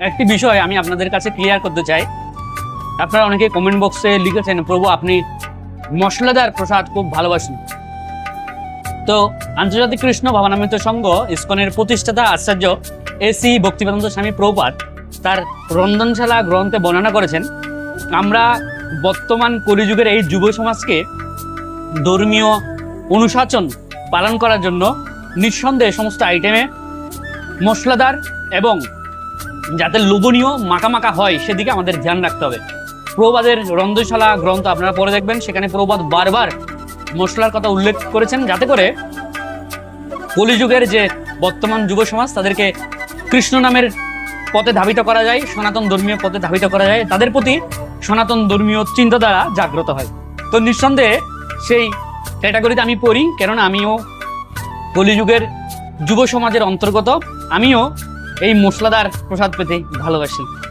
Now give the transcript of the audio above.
একটি বিষয় আমি আপনাদের কাছে ক্লিয়ার করতে চাই। আপনারা অনেকে কমেন্ট বক্সে লিখেছেন, প্রভু, আপনি মশলাদার প্রসাদ খুব ভালোবাসেন। তো আন্তর্জাতিক কৃষ্ণ ভাবনামৃত সংঘ, ইসকনের প্রতিষ্ঠাতা আচার্য এসি ভক্তিবেদান্ত স্বামী প্রভুপাত তার রন্ধনশালা গ্রন্থে বর্ণনা করেছেন, আমরা বর্তমান কলিযুগের এই যুব সমাজকে ধর্মীয় অনুশাসন পালন করার জন্য নিঃসন্দেহে সমস্ত আইটেমে মশলাদার এবং যাতে লোভনীয় মাখা মাখা হয়, সেদিকে আমাদের ধ্যান রাখতে হবে। প্রবাদের রন্ধশালা গ্রন্থ আপনারা পরে দেখবেন, সেখানে প্রবাদ বারবার মশলার কথা উল্লেখ করেছেন, যাতে করে কলিযুগের যে বর্তমান যুব সমাজ, তাদেরকে কৃষ্ণ নামের পথে ধাবিত করা যায়, সনাতন ধর্মীয় পথে ধাবিত করা যায়, তাদের প্রতি সনাতন ধর্মীয় চিন্তাধারা জাগ্রত হয়। তো নিঃসন্দেহে সেই ক্যাটাগরিতে আমি পড়ি, কেননা আমিও কলিযুগের যুব সমাজের অন্তর্গত, আমিও এই মশলাদার প্রসাদ পেতে ভালোবাসি।